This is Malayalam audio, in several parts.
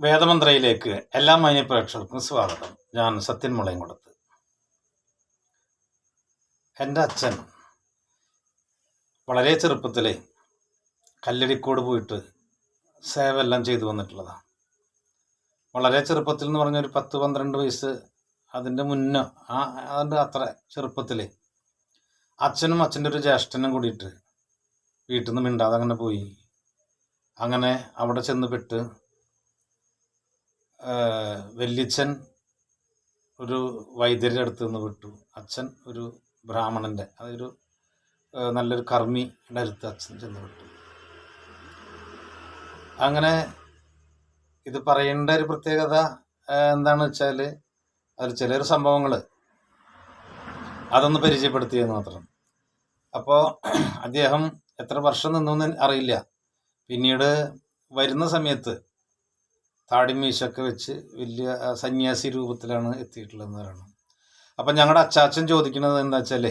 വേദമന്ത്രയിലേക്ക് എല്ലാ മാന്യ പ്രേക്ഷകർക്കും സ്വാഗതം. ഞാൻ സത്യൻ മുളയും കൊടുത്ത് എന്റെ അച്ഛൻ വളരെ ചെറുപ്പത്തിലെ കല്ലടിക്കോട് പോയിട്ട് സേവ എല്ലാം ചെയ്തു വന്നിട്ടുള്ളതാണ് വളരെ ചെറുപ്പത്തിൽ എന്ന് പറഞ്ഞ ഒരു പത്ത് പന്ത്രണ്ട് വയസ്സ് അതിന്റെ മുന്നോ ആ അതിന്റെ അത്ര ചെറുപ്പത്തിൽ അച്ഛനും അച്ഛന്റെ ഒരു ജ്യേഷ്ഠനും കൂടിയിട്ട് വീട്ടിൽ നിന്ന് മിണ്ടാതെ അങ്ങനെ പോയി. അങ്ങനെ അവിടെ ചെന്ന് പെട്ട് വല്യച്ഛൻ ഒരു വൈദ്യരുടെ അടുത്ത് നിന്ന് വിട്ടു. അച്ഛൻ ഒരു ബ്രാഹ്മണന്റെ അതൊരു നല്ലൊരു കർമ്മിയുടെ അടുത്ത് അച്ഛൻ ചെന്ന് വിട്ടു. അങ്ങനെ ഇത് പറയേണ്ട ഒരു പ്രത്യേകത എന്താണെന്ന് വെച്ചാൽ അതിൽ ചില സംഭവങ്ങൾ അതൊന്ന് പരിചയപ്പെടുത്തിയെന്ന് മാത്രം. അപ്പോൾ അദ്ദേഹം എത്ര വർഷം നിന്നു എന്ന് അറിയില്ല. പിന്നീട് വരുന്ന സമയത്ത് താടിമീശൊക്കെ വെച്ച് വലിയ സന്യാസി രൂപത്തിലാണ് എത്തിയിട്ടുള്ളതെന്ന് പറയണം. അപ്പം ഞങ്ങളുടെ അച്ചാച്ചൻ ചോദിക്കുന്നത് എന്താ വെച്ചാൽ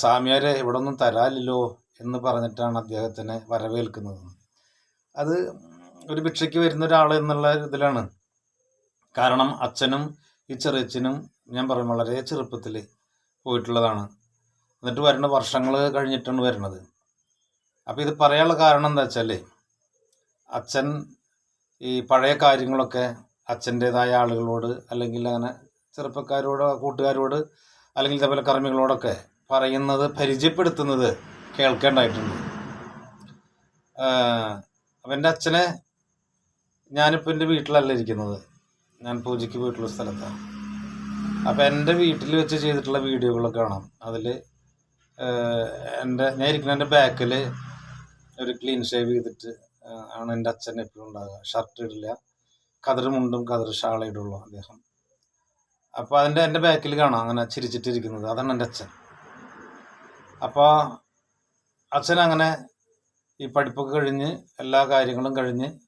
സ്വാമിയാരെ ഇവിടെ ഒന്നും തരാലല്ലോ എന്ന് പറഞ്ഞിട്ടാണ് അദ്ദേഹത്തിനെ വരവേൽക്കുന്നത്. അത് ഒരു ഭിക്ഷയ്ക്ക് വരുന്ന ഒരാൾ എന്നുള്ള ഇതിലാണ്. കാരണം അച്ഛനും ഈ ചെറിയച്ഛനും ഞാൻ പറയും വളരെ ചെറുപ്പത്തിൽ പോയിട്ടുള്ളതാണ്. എന്നിട്ട് വരുന്ന വർഷങ്ങൾ കഴിഞ്ഞിട്ടാണ് വരുന്നത്. അപ്പോൾ ഇത് പറയാനുള്ള കാരണം എന്താ വെച്ചാൽ അച്ഛൻ ഈ പഴയ കാര്യങ്ങളൊക്കെ അച്ഛന്റെതായ ആളുകളോട് അല്ലെങ്കിൽ അങ്ങനെ ചെറുപ്പക്കാരോട് കൂട്ടുകാരോട് അല്ലെങ്കിൽ ഇതേപോലെ കർമ്മികളോടൊക്കെ പറയുന്നത് പരിചയപ്പെടുത്തുന്നത് കേൾക്കേണ്ടായിട്ടുണ്ട്. അപ്പം എന്റെ അച്ഛനെ ഞാനിപ്പോൾ എന്റെ വീട്ടിലല്ല ഇരിക്കുന്നത്. ഞാൻ പൂജയ്ക്ക് പോയിട്ടുള്ള സ്ഥലത്താണ് അപ്പം എന്റെ വീട്ടിൽ വെച്ച് ചെയ്തിട്ടുള്ള വീഡിയോകളൊക്കെ കാണാം. അതിൽ എന്റെ ഞാൻ ഇരിക്കുന്ന എന്റെ ബാക്കിൽ ഒരു ക്ലീൻ ഷേവ് ചെയ്തിട്ട് ആണ് എന്റെ അച്ഛൻ എപ്പോഴും ഉണ്ടാകുക ഷർട്ട് ഇടില്ല. കതിർ മുണ്ടും കതിർ ഷാള ഇടുള്ളൂ അദ്ദേഹം. അപ്പോൾ അതിന്റെ എന്റെ ബാക്കിൽ കാണാം. അങ്ങനെ ചിരിച്ചിട്ടിരിക്കുന്നത്. അതാണ് എന്റെ അച്ഛൻ. അപ്പോൾ അച്ഛൻ അങ്ങനെ ഈ പഠിപ്പൊക്കെ കഴിഞ്ഞ് എല്ലാ കാര്യങ്ങളും കഴിഞ്ഞ്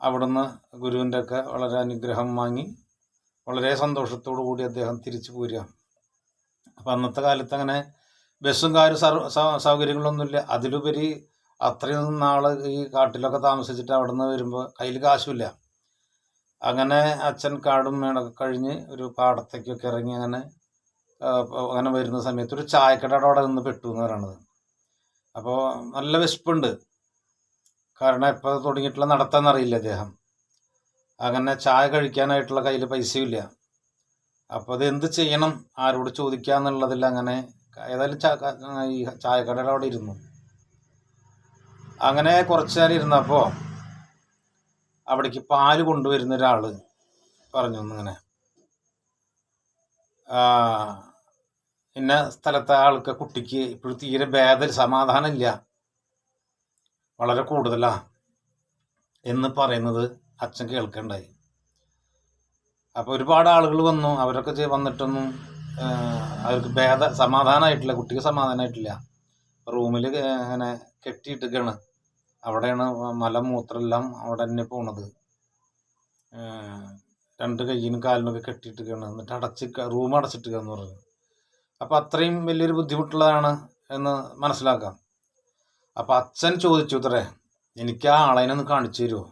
അവിടുന്ന് ഗുരുവിന്റെ ഒക്കെ വളരെ അനുഗ്രഹം വാങ്ങി വളരെ സന്തോഷത്തോടു കൂടി അദ്ദേഹം തിരിച്ചു പോരുക. അപ്പം അന്നത്തെ കാലത്ത് അങ്ങനെ ബസ്സും സർ സൗകര്യങ്ങളൊന്നുമില്ല. അതിലുപരി അത്രയും നാൾ ഈ കാട്ടിലൊക്കെ താമസിച്ചിട്ട് അവിടെ നിന്ന് വരുമ്പോൾ കയ്യിൽ കാശുമില്ല അങ്ങനെ അച്ഛൻ കാടും മേടൊക്കെ കഴിഞ്ഞ് ഒരു പാടത്തേക്കൊക്കെ ഇറങ്ങി അങ്ങനെ അങ്ങനെ വരുന്ന സമയത്ത് ഒരു ചായക്കടയുടെ അവിടെ നിന്ന് പെട്ടു എന്ന് പറയണത്. അപ്പോൾ നല്ല വിശപ്പുണ്ട്. കാരണം എപ്പോൾ തുടങ്ങിയിട്ടുള്ള നടത്താൻ അറിയില്ല അദ്ദേഹം അങ്ങനെ ചായ കഴിക്കാനായിട്ടുള്ള കയ്യിൽ പൈസയുമില്ല അപ്പോൾ അത് എന്ത് ചെയ്യണം? ആരോട് ചോദിക്കുക എന്നുള്ളതിൽ അങ്ങനെ ഏതായാലും ഈ ചായക്കടയുടെ അവിടെ ഇരുന്നു. അങ്ങനെ കുറച്ച് നേരം ഇരുന്നപ്പോൾ അവിടേക്ക് പാൽ കൊണ്ടുവരുന്ന ഒരാൾ പറഞ്ഞു ഇങ്ങനെ. ഇന്ന സ്ഥലത്തെ ആൾക്ക് കുട്ടിക്ക് ഇപ്പോഴും തീരെ ഭേദ സമാധാനം ഇല്ല വളരെ കൂടുതലാ എന്ന് പറയുന്നത് അച്ഛൻ കേൾക്കണ്ടായി. അപ്പോൾ ഒരുപാട് ആളുകൾ വന്നു. അവരൊക്കെ വന്നിട്ടൊന്നും അവർക്ക് ഭേദ സമാധാനമായിട്ടില്ല കുട്ടിക്ക് സമാധാനമായിട്ടില്ല റൂമിൽ ഇങ്ങനെ കെട്ടിയിട്ടിരിക്കുകയാണ് അവിടെയാണ് മലമൂത്രമെല്ലാം അവിടെ തന്നെ പോണത്. രണ്ട് കയ്യിനും കാലിനൊക്കെ കെട്ടിയിട്ടിരിക്കുകയാണ്. എന്നിട്ട് അടച്ച് റൂം അടച്ചിട്ടുക എന്ന് പറഞ്ഞു. അപ്പോൾ അത്രയും വലിയൊരു ബുദ്ധിമുട്ടുള്ളതാണ് എന്ന് മനസ്സിലാക്കാം. അപ്പോൾ അച്ഛൻ ചോദിച്ചു ഇത്രേ എനിക്ക് ആ ആളതിനെ ഒന്ന് കാണിച്ചു തരുമോ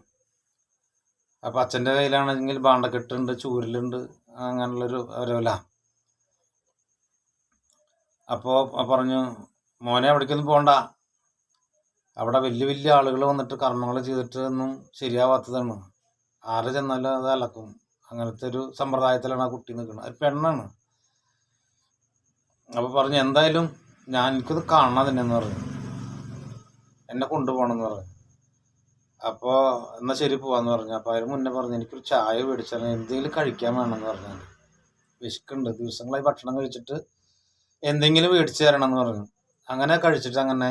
അപ്പോൾ അച്ഛന്റെ കയ്യിലാണെങ്കിൽ ബാണ്ടക്കെട്ടുണ്ട് ചൂരലുണ്ട് അങ്ങനെയുള്ളൊരു ഓരോല അപ്പോൾ പറഞ്ഞു മോനെ എവിടേക്കൊന്നും പോകണ്ട അവിടെ വലിയ വലിയ ആളുകൾ വന്നിട്ട് കർമ്മങ്ങൾ ചെയ്തിട്ട് ഒന്നും ശരിയാവാത്തതാണ്. ആര് ചെന്നാലും അത് അലക്കും. അങ്ങനത്തെ ഒരു സമ്പ്രദായത്തിലാണ് ആ കുട്ടി നിൽക്കുന്നത്. ഒരു പെണ്ണാണ്. അപ്പോൾ പറഞ്ഞു എന്തായാലും ഞാൻ എനിക്കത് കാണണം തന്നെയെന്ന് പറഞ്ഞു. എന്നെ കൊണ്ടുപോകണം എന്ന് പറഞ്ഞു. അപ്പോൾ എന്നാൽ ശരി പോവാന്ന് പറഞ്ഞു. അപ്പോൾ അതിന് മുന്നേ പറഞ്ഞു എനിക്കൊരു ചായ മേടിച്ചാൽ എന്തെങ്കിലും കഴിക്കാൻ വേണമെന്ന് പറഞ്ഞു വിശക്കുണ്ട് ദിവസങ്ങളായി ഭക്ഷണം കഴിച്ചിട്ട് എന്തെങ്കിലും മേടിച്ചു തരണം എന്ന് പറഞ്ഞു. അങ്ങനെ കഴിച്ചിട്ട് അങ്ങനെ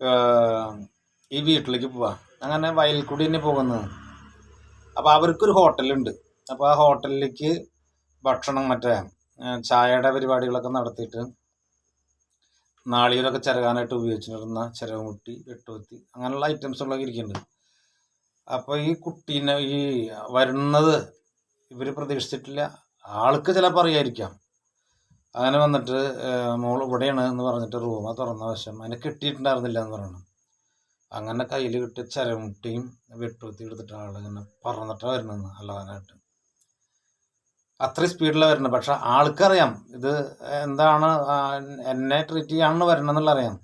ഈ വീട്ടിലേക്ക് പോവാ. അങ്ങനെ വയൽക്കുടി കൂടി തന്നെ പോകുന്നത് അപ്പോൾ അവർക്കൊരു ഹോട്ടലുണ്ട്. അപ്പോൾ ആ ഹോട്ടലിലേക്ക് ഭക്ഷണം മറ്റേ ചായയുടെ പരിപാടികളൊക്കെ നടത്തിയിട്ട് നാളികളൊക്കെ ചിരകാനായിട്ട് ഉപയോഗിച്ചിരുന്ന ചിരകമുട്ടി വെട്ടുകുത്തി അങ്ങനെയുള്ള ഐറ്റംസുകളൊക്കെ ഇരിക്കുന്നുണ്ട്. അപ്പോൾ ഈ കുട്ടീനെ ഈ വരുന്നത് ഇവർ പ്രതീക്ഷിച്ചിട്ടില്ല. ആൾക്ക് ചിലപ്പോൾ അറിയായിരിക്കാം. അങ്ങനെ വന്നിട്ട് മോൾ ഇവിടെയാണ് എന്ന് പറഞ്ഞിട്ട് റൂമ തുറന്ന വശം. അതിനെ കിട്ടിയിട്ടുണ്ടായിരുന്നില്ല എന്ന് പറയണം. അങ്ങനെ കയ്യിൽ കിട്ടിയ ചരമുട്ടിയും വെട്ടുകുത്തി എടുത്തിട്ട് ഇങ്ങനെ പറന്നിട്ടാണ് വരുന്നത് അല്ലാതാനായിട്ട് അത്രയും സ്പീഡിലാണ് വരുന്നത്. പക്ഷെ ആൾക്കറിയാം ഇത് എന്താണ് എന്നെ ട്രീറ്റ് ചെയ്യാണെന്ന് വരണമെന്നുള്ള അറിയാം.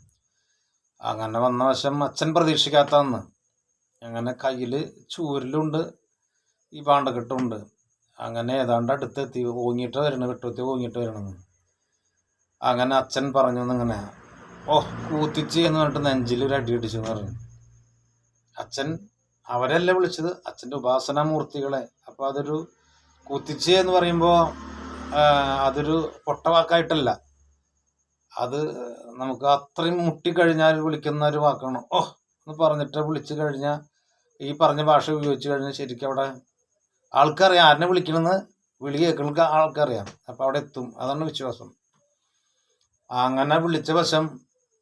അങ്ങനെ വന്ന വശം അച്ഛൻ പ്രതീക്ഷിക്കാത്തതെന്ന്. അങ്ങനെ കയ്യിൽ ചൂരിലുണ്ട് ഈ പാണ്ടക്കെട്ടുണ്ട്. അങ്ങനെ ഏതാണ്ട് അടുത്തെത്തി ഓങ്ങിയിട്ട് വരണം വെട്ടുത്തി ഓങ്ങിയിട്ട് വരണമെന്ന് അങ്ങനെ അച്ഛൻ പറഞ്ഞു എന്നിങ്ങനെ ഓ കൂത്തിച്ച് എന്ന് പറഞ്ഞിട്ട് നെഞ്ചിൽ ഒരു അടി അടിച്ചു എന്ന് പറഞ്ഞു. അച്ഛൻ അവരല്ല വിളിച്ചത്? അച്ഛന്റെ ഉപാസനാമൂർത്തികളെ അപ്പോൾ അതൊരു കൂത്തിച്ച് എന്ന് പറയുമ്പോൾ അതൊരു പൊട്ടവാക്കായിട്ടല്ല. അത് നമുക്ക് അത്രയും മുട്ടിക്കഴിഞ്ഞാൽ വിളിക്കുന്ന ഒരു വാക്കാണ്. ഓ എന്ന് പറഞ്ഞിട്ട് വിളിച്ചു കഴിഞ്ഞാൽ ഈ പറഞ്ഞ ഭാഷ ഉപയോഗിച്ചു കഴിഞ്ഞാൽ ശരിക്കും അവിടെ ആൾക്കറിയാം. ആരെ വിളിക്കണമെന്ന് വിളി കേൾക്കുന്ന ആൾക്കറിയാം. അപ്പം അവിടെ എത്തും. അതാണ് വിശ്വാസം. അങ്ങനെ വിളിച്ച വശം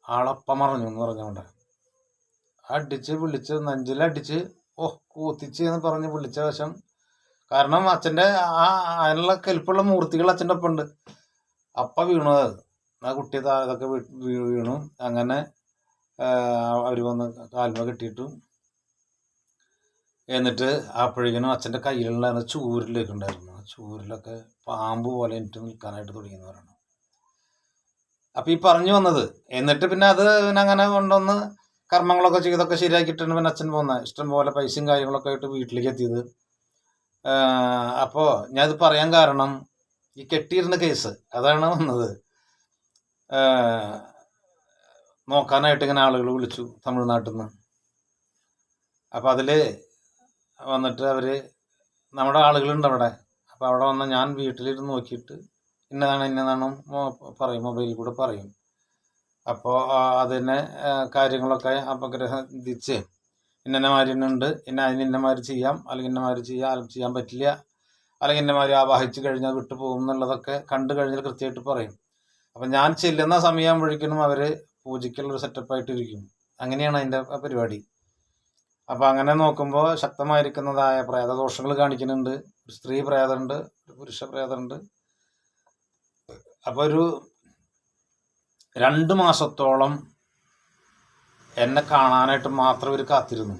ആളപ്പം മറഞ്ഞു എന്ന് പറഞ്ഞുകൊണ്ട് അടിച്ച് വിളിച്ച് നെഞ്ചിലടിച്ച് ഓ കൂത്തിച്ച് എന്ന് പറഞ്ഞ് വിളിച്ച വശം കാരണം അച്ഛന്റെ ആ അതിനുള്ള കെൽപ്പുള്ള മൂർത്തികൾ അച്ഛന്റെ ഒപ്പം ഉണ്ട്. അപ്പം അത്. ആ കുട്ടി താ ഇതൊക്കെ വീണു. അങ്ങനെ അവർ വന്ന് കാൽമ കെട്ടിയിട്ടു. എന്നിട്ട് അപ്പോഴേക്കിനും അച്ഛന്റെ കയ്യിലുണ്ടായിരുന്ന ചൂരിലേക്ക് ഉണ്ടായിരുന്നു. ആ ചൂരിലൊക്കെ പാമ്പ് പോലെ എനിക്ക് നിൽക്കാനായിട്ട് തുടങ്ങിയെന്ന് പറയണം. അപ്പം ഈ പറഞ്ഞു വന്നത്. എന്നിട്ട് പിന്നെ അത് പിന്നെ അങ്ങനെ കൊണ്ടുവന്ന് കർമ്മങ്ങളൊക്കെ ചെയ്തൊക്കെ ശരിയാക്കിയിട്ടാണ് പിന്നെ അച്ഛൻ പോകുന്നത് ഇഷ്ടം പോലെ പൈസയും കാര്യങ്ങളൊക്കെ ആയിട്ട് വീട്ടിലേക്ക് എത്തിയത്. അപ്പോൾ ഞാനത് പറയാൻ കാരണം ഈ കെട്ടിയിരുന്ന കേസ് അതാണ് വന്നത്. നോക്കാനായിട്ട് ഇങ്ങനെ ആളുകൾ വിളിച്ചു തമിഴ്നാട്ടിൽ നിന്ന്. അപ്പോൾ അതിൽ വന്നിട്ട് അവർ നമ്മുടെ ആളുകളുണ്ട് അവിടെ. അപ്പോൾ അവിടെ വന്ന ഞാൻ വീട്ടിലിരുന്ന് നോക്കിയിട്ട് ഇന്നതാണ് ഇന്നതാണ് പറയും മൊബൈലിൽ കൂടെ പറയും. അപ്പോൾ അതിനെ കാര്യങ്ങളൊക്കെ അപഗ്രഹിച്ച് ഇന്ന മാതിരിയുണ്ട് ഇന്ന അതിന് ഇന്നമാര് ചെയ്യാം. അല്ലെങ്കിൽ ഇന്നമാര് ചെയ്യാം. അല്ലെങ്കിൽ ചെയ്യാൻ പറ്റില്ല. അല്ലെങ്കിൽ ഇന്നമാര് ആവാഹിച്ച് കഴിഞ്ഞാൽ വിട്ടു പോകും എന്നുള്ളതൊക്കെ കണ്ടു കഴിഞ്ഞാൽ കൃത്യമായിട്ട് പറയും. അപ്പം ഞാൻ ചെല്ലുന്ന സമയമാകുമ്പോഴേക്കും അവർ പൂജയ്ക്കുള്ളൊരു സെറ്റപ്പായിട്ടിരിക്കും. അങ്ങനെയാണ് അതിന്റെ പരിപാടി. അപ്പോൾ അങ്ങനെ നോക്കുമ്പോൾ ശക്തമായിരിക്കുന്നതായ പ്രേതദോഷങ്ങൾ കാണിക്കുന്നുണ്ട്. സ്ത്രീ പ്രേതമുണ്ട് പുരുഷ പ്രേതമുണ്ട്. അപ്പോൾ ഒരു രണ്ട് മാസത്തോളം എന്നെ കാണാനായിട്ട് മാത്രം ഇവർ കാത്തിരുന്നു.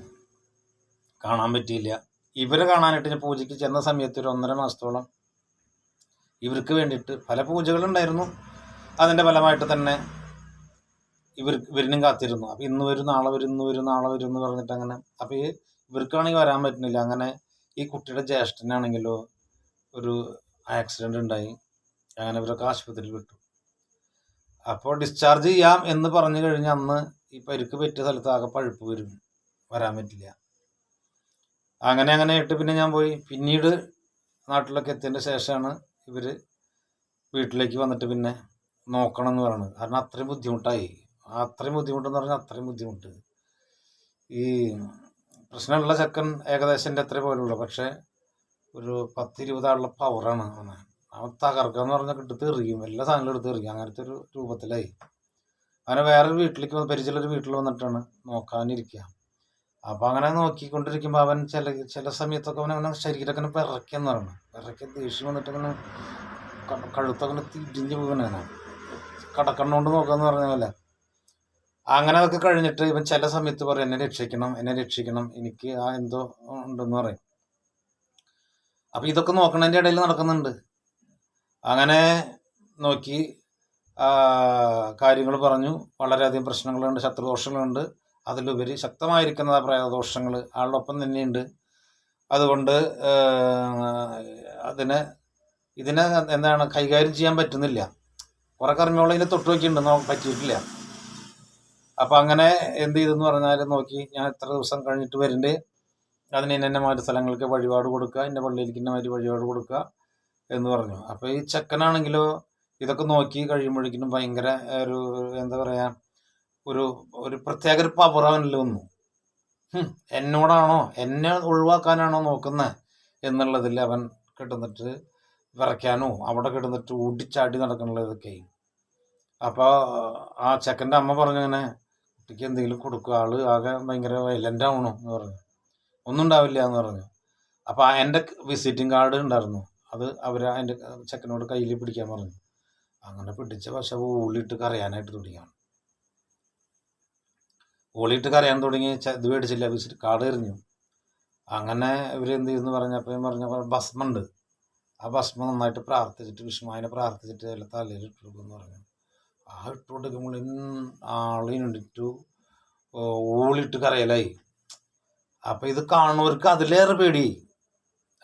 കാണാൻ പറ്റിയില്ല. ഇവരെ കാണാനായിട്ട് ഞാൻ പൂജയ്ക്ക് ചെന്ന സമയത്ത് ഒരു ഒന്നര മാസത്തോളം ഇവർക്ക് വേണ്ടിയിട്ട് പല പൂജകളുണ്ടായിരുന്നു. അതിന്റെ ഫലമായിട്ട് തന്നെ ഇവർ ഇവരിനും കാത്തിരുന്നു. അപ്പോൾ ഇന്ന് വരും നാളെ വരും ഇന്ന് വരും നാളെ വരും എന്ന് പറഞ്ഞിട്ട് അങ്ങനെ അപ്പോൾ ഈ ഇവർക്കാണെങ്കിൽ വരാൻ പറ്റുന്നില്ല. അങ്ങനെ ഈ കുട്ടിയുടെ ജ്യേഷ്ഠനാണെങ്കിലോ ഒരു ആക്സിഡന്റ് ഉണ്ടായി. അങ്ങനെ ഇവരൊക്കെ ആശുപത്രിയിൽ വിട്ടു. അപ്പോൾ ഡിസ്ചാർജ് ചെയ്യാം എന്ന് പറഞ്ഞു കഴിഞ്ഞ അന്ന് ഈ പരിക്ക് പറ്റിയ സ്ഥലത്ത് ആകെ പഴുപ്പ് വരും. വരാൻ പറ്റില്ല. അങ്ങനെ അങ്ങനെ ആയിട്ട് പിന്നെ ഞാൻ പോയി. പിന്നീട് നാട്ടിലൊക്കെ എത്തിയതിന്റെ ശേഷമാണ് ഇവർ വീട്ടിലേക്ക് വന്നിട്ട് പിന്നെ നോക്കണം എന്ന് പറയുന്നത് കാരണം അത്രയും ബുദ്ധിമുട്ടായി. അത്രയും ബുദ്ധിമുട്ടെന്ന് പറഞ്ഞാൽ അത്രയും ബുദ്ധിമുട്ട്. ഈ പ്രശ്നമുള്ള ചെക്കൻ ഏകദേശം എന്റെ അത്രേ പോലുള്ളൂ. പക്ഷേ ഒരു പത്തിരുപതാളുള്ള പവറാണ് അവന്. അവൻ തകർക്കുക എന്ന് പറഞ്ഞാൽ എടുത്ത് എറിയും. എല്ലാ സാധനങ്ങളും എടുത്ത് എറിയും. അങ്ങനത്തെ ഒരു രൂപത്തിലായി. അങ്ങനെ വേറൊരു വീട്ടിലേക്ക് വന്ന് പരിചയമുള്ളൊരു വീട്ടിൽ വന്നിട്ടാണ് നോക്കാനിരിക്കുക അപ്പോൾ അങ്ങനെ നോക്കിക്കൊണ്ടിരിക്കുമ്പോൾ അവൻ ചില ചില സമയത്തൊക്കെ അവൻ അവനെ ശരീരമൊക്കെ പിറയ്ക്കെന്ന് പറഞ്ഞു പിറക്കി ദേഷ്യം വന്നിട്ട് അങ്ങനെ കഴുത്തൊക്കെ തിരിഞ്ഞ് പോകണ കടക്കണ്ണോണ്ട് നോക്കാന്ന് പറഞ്ഞ പോലെ. അങ്ങനെ അതൊക്കെ കഴിഞ്ഞിട്ട് ഇവൻ ചില സമയത്ത് പറയും എന്നെ രക്ഷിക്കണം എന്നെ രക്ഷിക്കണം. എനിക്ക് ആ എന്തോ ഉണ്ടെന്ന് പറയും. അപ്പം ഇതൊക്കെ നോക്കണതിന്റെ ഇടയിൽ നടക്കുന്നുണ്ട്. അങ്ങനെ നോക്കി കാര്യങ്ങൾ പറഞ്ഞു. വളരെയധികം പ്രശ്നങ്ങളുണ്ട് ശത്രുദോഷങ്ങളുണ്ട്. അതിലുപരി ശക്തമായിരിക്കുന്ന പ്രേതദോഷങ്ങൾ ആളുടെ ഒപ്പം തന്നെയുണ്ട്. അതുകൊണ്ട് അതിനെ ഇതിനെ എന്താണ് കൈകാര്യം ചെയ്യാൻ പറ്റുന്നില്ല. കുറെ കർമ്മയോളം ഇതിനെ തൊട്ട് നോക്കിയിട്ടുണ്ട് പറ്റിയിട്ടില്ല. അപ്പം അങ്ങനെ എന്ത് ചെയ്തെന്ന് പറഞ്ഞാൽ നോക്കി ഞാൻ എത്ര ദിവസം കഴിഞ്ഞിട്ട് വരുന്നുണ്ട് അതിന് ഇന്ന മാതിരി സ്ഥലങ്ങൾക്ക് വഴിപാട് കൊടുക്കുക ഇന്ന പള്ളിയിലേക്ക് ഇന്ന മാതിരി വഴിപാട് കൊടുക്കുക. എന്ന് പറഞ്ഞു. അപ്പോൾ ഈ ചെക്കനാണെങ്കിലോ ഇതൊക്കെ നോക്കി കഴിയുമ്പോഴേക്കും ഭയങ്കര ഒരു എന്താ പറയാ ഒരു ഒരു പ്രത്യേക ഒരു പവർ അവനിൽ വന്നു. എന്നോടാണോ എന്നെ ഒഴിവാക്കാനാണോ നോക്കുന്നത് എന്നുള്ളതിൽ അവൻ കിട്ടുന്നിട്ട് വിറയ്ക്കാനോ അവിടെ കിടന്നിട്ട് ഓടിച്ചാടി നടക്കണുള്ളതൊക്കെ അപ്പോൾ ആ ചെക്കന്റെ അമ്മ പറഞ്ഞങ്ങനെ കുട്ടിക്ക് എന്തെങ്കിലും കൊടുക്കുക ആൾ ആകെ ഭയങ്കര വയലന്റ് ആവണോ എന്ന് പറഞ്ഞു. ഒന്നും ഉണ്ടാവില്ല എന്ന് പറഞ്ഞു. അപ്പോൾ എന്റെ വിസിറ്റിംഗ് കാർഡ് ഉണ്ടായിരുന്നു. അത് അവർ അതിന്റെ ചെക്കനോട് കയ്യിൽ പിടിക്കാൻ പറഞ്ഞു. അങ്ങനെ പിടിച്ച പക്ഷെ ഊളിയിട്ട് കറിയാനായിട്ട് തുടങ്ങിയാണ് ഓളിയിട്ട് കരയാൻ തുടങ്ങി ഇത് മേടിച്ചില്ല കാട് എറിഞ്ഞു. അങ്ങനെ ഇവർ എന്ത് ചെയ്യുന്നു പറഞ്ഞപ്പോൾ ഞാൻ പറഞ്ഞപ്പോൾ ഭസ്മുണ്ട് ആ ഭസ്മം നന്നായിട്ട് പ്രാർത്ഥിച്ചിട്ട് വിഷ്ണുവിനെ പ്രാർത്ഥിച്ചിട്ട് അതിൽ തലയിൽ ഇട്ട് പറഞ്ഞു. ആ ഇട്ട് കൊടുക്കുമ്പോൾ ആളിനിട്ടു ഓളിട്ട് കരയലായി. അപ്പം ഇത് കാണുന്നവർക്ക് അതിലേറെ പേടിയായി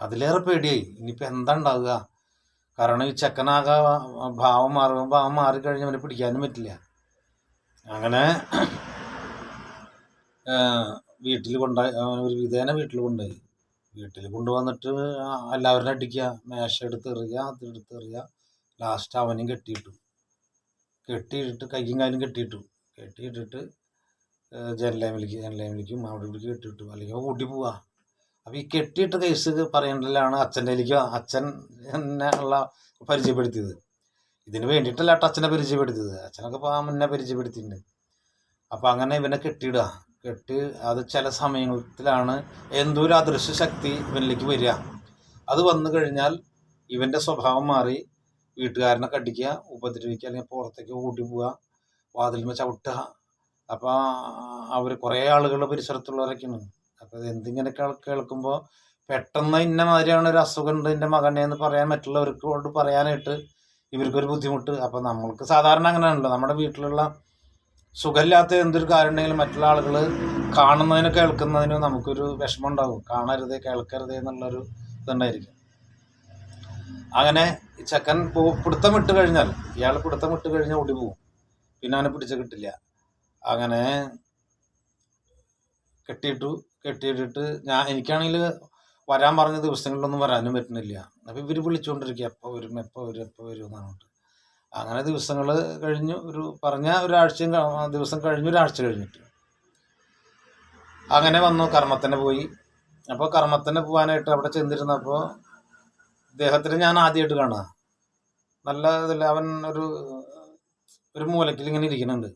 അതിലേറെ പേടിയായി. ഇനിയിപ്പോൾ എന്താ ഉണ്ടാവുക? കാരണം ഈ ചെക്കനാകെ ഭാവം മാറും ഭാവം മാറിക്കഴിഞ്ഞാൽ അവനെ പിടിക്കാനും പറ്റില്ല. അങ്ങനെ വീട്ടിൽ കൊണ്ടുപോയി ഒരു വിധേന വീട്ടിൽ കൊണ്ടുപോയി. വീട്ടിൽ കൊണ്ടുവന്നിട്ട് എല്ലാവരും അടിക്കുക മേശ എടുത്ത് എറിയുക അതെടുത്ത് എറിയുക. ലാസ്റ്റ് അവനും കെട്ടിയിട്ടു. കെട്ടിയിട്ടിട്ട് കയ്യും കാലും കെട്ടിയിട്ടു. കെട്ടിയിട്ടിട്ട് ജനലേമിലേക്ക് ജനലേമിലേക്കും അവിടെ ഇവിടേക്ക് കെട്ടിയിട്ടു. അല്ലെങ്കിൽ കൂട്ടി പോവാ. അപ്പോൾ ഈ കെട്ടിയിട്ട കേസ് പറയേണ്ടതിലാണ് അച്ഛന്റെ എനിക്ക് അച്ഛൻ എന്നെ ഉള്ള പരിചയപ്പെടുത്തിയത്. ഇതിന് വേണ്ടിയിട്ടല്ല അച്ഛനെ പരിചയപ്പെടുത്തിയത്. അച്ഛനൊക്കെ ഇപ്പോൾ മുന്നേ പരിചയപ്പെടുത്തിയിട്ടുണ്ട്. അപ്പോൾ അങ്ങനെ ഇവനെ കെട്ടിയിടുക. കെട്ടി അത് ചില സമയത്തിലാണ് എന്തോ ഒരു അദൃശ്യ ശക്തി ഇവനിലേക്ക് വരിക. അത് വന്നു കഴിഞ്ഞാൽ ഇവന്റെ സ്വഭാവം മാറി വീട്ടുകാരനെ കടിക്കുക ഉപദ്രവിക്കുക അല്ലെങ്കിൽ പുറത്തേക്ക് ഓടി പോവുക വാതിൽമ ചവിട്ടുക. അപ്പോൾ അവർ കുറേ ആളുകൾ പരിസരത്തുള്ളവരൊക്കെയാണ്. ഇത് എന്തിങ്ങനെ കേൾ കേൾക്കുമ്പോൾ പെട്ടെന്ന് ഇന്ന മാതിരിയാണ് ഒരു അസുഖം ഉണ്ട് എന്റെ മകനെ എന്ന് പറയാൻ മറ്റുള്ളവർക്ക് കൊണ്ട് പറയാനായിട്ട് ഇവർക്കൊരു ബുദ്ധിമുട്ട്. അപ്പോൾ നമ്മൾക്ക് സാധാരണ അങ്ങനെയാണല്ലോ. നമ്മുടെ വീട്ടിലുള്ള സുഖമില്ലാത്ത എന്തൊരു കാര്യം ഉണ്ടെങ്കിലും മറ്റുള്ള ആളുകൾ കാണുന്നതിനും കേൾക്കുന്നതിനും നമുക്കൊരു വിഷമം ഉണ്ടാവും. കാണരുതേ കേൾക്കരുതേ എന്നുള്ളൊരു ഇതുണ്ടായിരിക്കും. അങ്ങനെ ചെക്കൻ പോ പിടുത്തം വിട്ട് കഴിഞ്ഞാൽ ഇയാൾ പിടുത്തം വിട്ട് കഴിഞ്ഞാൽ ഓടി പോകും പിന്നെ അവനെ പിടിച്ച് കിട്ടില്ല. അങ്ങനെ കെട്ടിയിട്ടു കെട്ടിയിട്ടിട്ട് ഞാൻ എനിക്കാണെങ്കിൽ വരാൻ പറഞ്ഞ ദിവസങ്ങളിലൊന്നും വരാനും പറ്റുന്നില്ല. അപ്പോൾ ഇവർ വിളിച്ചുകൊണ്ടിരിക്കുക എപ്പോൾ വരും എപ്പോൾ വരും എപ്പോൾ വരും എന്നാണ് അങ്ങനെ ദിവസങ്ങൾ കഴിഞ്ഞു ഒരു പറഞ്ഞ ഒരാഴ്ചയും ദിവസം കഴിഞ്ഞു ഒരാഴ്ച കഴിഞ്ഞിട്ട്. അങ്ങനെ വന്നു കർമ്മത്തിന് പോയി. അപ്പോൾ കർമ്മത്തിന് പോകാനായിട്ട് അവിടെ ചെന്നിരുന്നപ്പോൾ ഇദ്ദേഹത്തിന് ഞാൻ ആദ്യമായിട്ട് കാണുക നല്ല ഇതിൽ അവൻ ഒരു ഒരു മൂലക്കിൽ ഇങ്ങനെ ഇരിക്കുന്നുണ്ട്.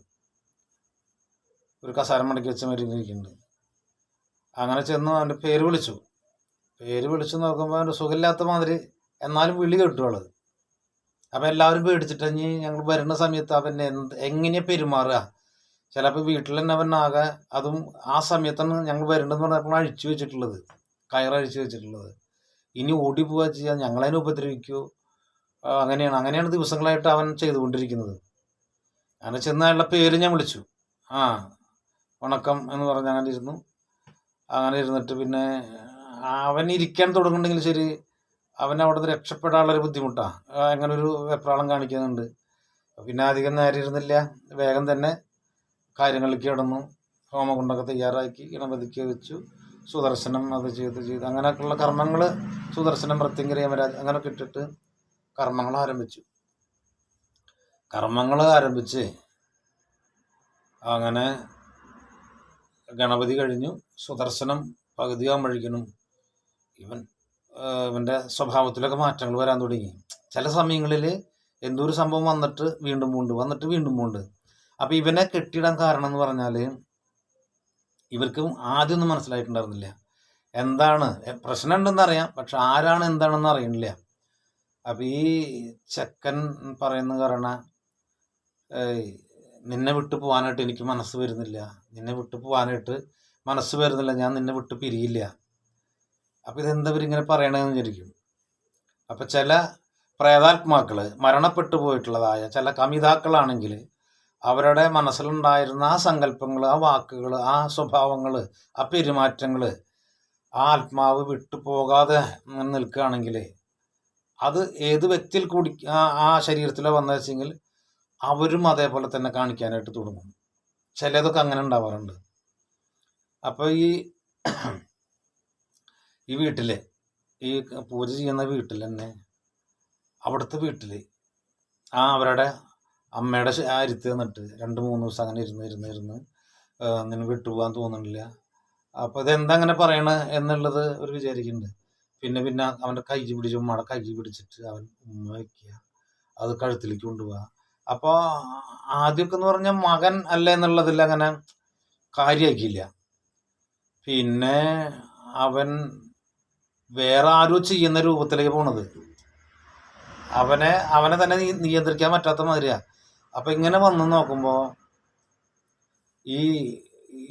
ഒരു കസാരം മടക്കി വെച്ച മാതിരി ഇങ്ങനെ ഇരിക്കുന്നുണ്ട്. അങ്ങനെ ചെന്ന് അവന്റെ പേര് വിളിച്ചു. പേര് വിളിച്ചു നോക്കുമ്പോൾ അവന്റെ സുഖമില്ലാത്ത മാതിരി എന്നാലും വിളി കേട്ടുള്ളത് അപ്പം എല്ലാവരും പേടിച്ചിട്ട് ഇനി ഞങ്ങൾ വരുന്ന സമയത്ത് അവൻ എന്ത് എങ്ങനെയാണ് പെരുമാറുക? ചിലപ്പോൾ വീട്ടിൽ തന്നെ അവൻ ആകെ അതും ആ സമയത്താണ് ഞങ്ങൾ വരേണ്ടതെന്ന് പറഞ്ഞപ്പോൾ അഴിച്ചു വെച്ചിട്ടുള്ളത് കയറഴിച്ചു വെച്ചിട്ടുള്ളത്. ഇനി ഓടി പോവുക ചെയ്യുക ഞങ്ങളതിനെ ഉപദ്രവിക്കുമോ അങ്ങനെയാണ്. അങ്ങനെയാണ് ദിവസങ്ങളായിട്ട് അവൻ ചെയ്തുകൊണ്ടിരിക്കുന്നത്. അങ്ങനെ ചെന്ന് അയാളുടെ പേര് ഞാൻ വിളിച്ചു. ആ വണക്കം എന്ന് പറഞ്ഞ് അങ്ങനെ ഇരുന്നു. അങ്ങനെ ഇരുന്നിട്ട് പിന്നെ അവൻ ഇരിക്കാൻ തുടങ്ങുന്നുണ്ടെങ്കിൽ ശരി അവൻ അവിടെ നിന്ന് രക്ഷപ്പെടാനുള്ളൊരു ബുദ്ധിമുട്ടാണ് അങ്ങനെ ഒരു വെപ്രാളം കാണിക്കുന്നുണ്ട്. പിന്നെ അധികം നേരം ഇരുന്നില്ല. വേഗം തന്നെ കാര്യങ്ങളിലേക്ക് കിടന്നു. ഹോമകുണ്ടൊക്കെ തയ്യാറാക്കി ഗണപതിക്ക് വെച്ചു. സുദർശനം അത് ചെയ്ത് ചെയ്ത് അങ്ങനെയൊക്കെയുള്ള കർമ്മങ്ങൾ സുദർശനം പ്രത്യങ്കര യമരാജ് അങ്ങനെയൊക്കെ ഇട്ടിട്ട് കർമ്മങ്ങൾ ആരംഭിച്ചു. കർമ്മങ്ങൾ ആരംഭിച്ച് അങ്ങനെ ഗണപതി കഴിഞ്ഞു. സുദർശനം പകുതിയാകുമ്പോഴേക്കിനും ഇവൻ ഇവന്റെ സ്വഭാവത്തിലൊക്കെ മാറ്റങ്ങൾ വരാൻ തുടങ്ങി. ചില സമയങ്ങളിൽ എന്തോ ഒരു സംഭവം വന്നിട്ട് വീണ്ടും പോണ്ട് വന്നിട്ട് വീണ്ടും പോണ്ട്. അപ്പോൾ ഇവനെ കെട്ടിയിടാൻ കാരണം എന്ന് പറഞ്ഞാൽ ഇവർക്ക് ആദ്യമൊന്നും മനസ്സിലായിട്ടുണ്ടായിരുന്നില്ല. എന്താണ് പ്രശ്നം ഉണ്ടെന്ന് അറിയാം പക്ഷെ ആരാണ് എന്താണെന്ന് അറിയണില്ല. അപ്പം ഈ ചെക്കൻ പറയുന്ന കാരണം നിന്നെ വിട്ടു പോകാനായിട്ട് എനിക്ക് മനസ്സ് വരുന്നില്ല. നിന്നെ വിട്ടു പോകാനായിട്ട് മനസ്സ് വരുന്നില്ല. ഞാൻ നിന്നെ വിട്ടു പിരിയില്ല. അപ്പം ഇതെന്താ ഇവരിങ്ങനെ പറയണതെന്ന് വിചാരിക്കും? അപ്പം ചില പ്രേതാത്മാക്കൾ മരണപ്പെട്ടു പോയിട്ടുള്ളതായ ചില കമിതാക്കളാണെങ്കിൽ അവരുടെ മനസ്സിലുണ്ടായിരുന്ന ആ സങ്കല്പങ്ങൾ ആ വാക്കുകൾ ആ സ്വഭാവങ്ങൾ ആ പെരുമാറ്റങ്ങൾ ആ ആത്മാവ് വിട്ടു പോകാതെ ഇങ്ങനെ നിൽക്കുകയാണെങ്കിൽ അത് ഏത് വ്യക്തിയിൽ കൂടി ആ ശരീരത്തിലോ വന്നു വെച്ചെങ്കിൽ അവരും അതേപോലെ തന്നെ കാണിക്കാനായിട്ട് തുടങ്ങും. ചിലതൊക്കെ അങ്ങനെ ഉണ്ടാവാറുണ്ട്. അപ്പോൾ ഈ ഈ വീട്ടിൽ ഈ പൂജ ചെയ്യുന്ന വീട്ടിൽ തന്നെ അവിടുത്തെ വീട്ടിൽ ആ അവരുടെ അമ്മയുടെ ആ ഇരുത്തി നിന്നിട്ട് രണ്ട് മൂന്ന് ദിവസം അങ്ങനെ ഇരുന്ന് ഇരുന്ന് ഇരുന്ന് അങ്ങനെ വിട്ടുപോകാൻ തോന്നുന്നില്ല. അപ്പോൾ ഇതെന്താ അങ്ങനെ പറയണ എന്നുള്ളത് അവർ വിചാരിക്കുന്നുണ്ട്. പിന്നെ പിന്നെ അവന്റെ കൈ പിടിച്ച് ഉമ്മയുടെ കൈ പിടിച്ചിട്ട് അവൻ ഉമ്മ വയ്ക്കുക. അത് കഴുത്തിലേക്ക് കൊണ്ടുപോവുക അപ്പോൾ ആദ്യമൊക്കെ എന്ന് പറഞ്ഞാൽ മകൻ അല്ല എന്നുള്ളതിൽ അങ്ങനെ കാര്യമാക്കിയില്ല പിന്നെ അവൻ വേറെ ആരോ ചെയ്യുന്ന രൂപത്തിലേക്ക് പോണത്. അവനെ അവനെ തന്നെ നിയന്ത്രിക്കാൻ പറ്റാത്ത മാതിരിയാ. അപ്പൊ ഇങ്ങനെ വന്ന് നോക്കുമ്പോ ഈ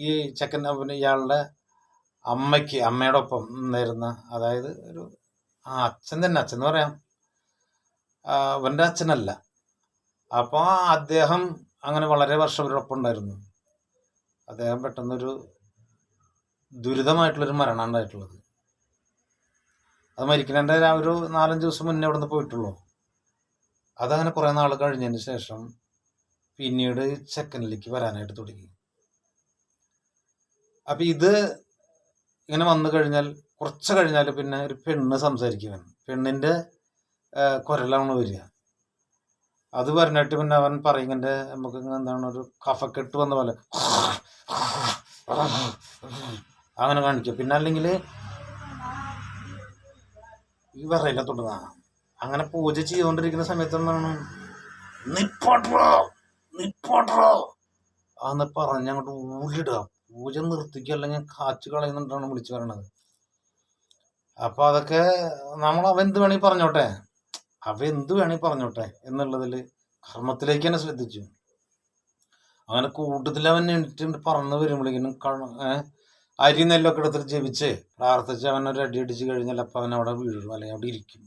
ഈ ചെക്കൻ ഇയാളുടെ അമ്മയ്ക്ക് അമ്മയുടെ ഒപ്പം നിന്നിരുന്ന അതായത് ഒരു ആ അച്ഛൻ തന്നെ അച്ഛൻ എന്ന് പറയാം. അവന്റെ അച്ഛനല്ല. അപ്പോൾ അദ്ദേഹം അങ്ങനെ വളരെ വർഷം ഒരൊപ്പുണ്ടായിരുന്നു അദ്ദേഹം പെട്ടെന്നൊരു ദുരിതമായിട്ടുള്ളൊരു മരണം ഉണ്ടായിട്ടുള്ളത് അത് മരിക്കുന്നതിന്റെ ഒരു നാലഞ്ച് ദിവസം മുന്നേ അവിടെ നിന്ന് പോയിട്ടുള്ളൂ. അതങ്ങനെ കുറേ നാൾ കഴിഞ്ഞതിന് ശേഷം പിന്നീട് ചെക്കനിലേക്ക് വരാനായിട്ട് തുടങ്ങി. അപ്പം ഇത് ഇങ്ങനെ വന്നു കഴിഞ്ഞാൽ കുറച്ച് കഴിഞ്ഞാൽ പിന്നെ ഒരു പെണ്ണ് സംസാരിക്കുവാൻ പെണ്ണിന്റെ കുരലാണ് വരിക. അത് പറഞ്ഞിട്ട് പിന്നെ അവൻ പറയുന്നുണ്ട് നമുക്ക് എന്താണ് ഒരു കഫക്കെട്ട് വന്ന പോലെ. അങ്ങനെ കാണിക്കും. പിന്നെ അല്ലെങ്കിൽ ഈ വിറയില തുടങ്ങാ അങ്ങനെ പൂജ ചെയ്തുകൊണ്ടിരിക്കുന്ന സമയത്ത് എന്താണ്? നിപ്പോട്ടോ നിപ്പോട്ടോ അന്ന് പറഞ്ഞ് അങ്ങോട്ട് ഊരിടുക പൂജ നിർത്തിക്കുക അല്ലെങ്കിൽ കാച്ചു കളയുന്നുണ്ടാണ് വിളിച്ചു പറയണത്. അപ്പൊ അതൊക്കെ നമ്മൾ അവൻ എന്ത് വേണമെങ്കിൽ പറഞ്ഞോട്ടെ. അവ എന്ത് വേണമെങ്കിൽ പറഞ്ഞോട്ടെ എന്നുള്ളതിൽ കർമ്മത്തിലേക്ക് തന്നെ ശ്രദ്ധിച്ചു. അങ്ങനെ കൂട്ടത്തിൽ അവൻ എണീറ്റ് പറന്ന് വരുമ്പോഴേക്കും അരി നെല്ലൊക്കെ എടുത്തിട്ട് ജപിച്ച് പ്രാർത്ഥിച്ച് അവൻ ഒരു അടി അടിച്ച് കഴിഞ്ഞാൽ അപ്പം അവൻ അവിടെ വീഴും അല്ലെങ്കിൽ അവിടെ ഇരിക്കും.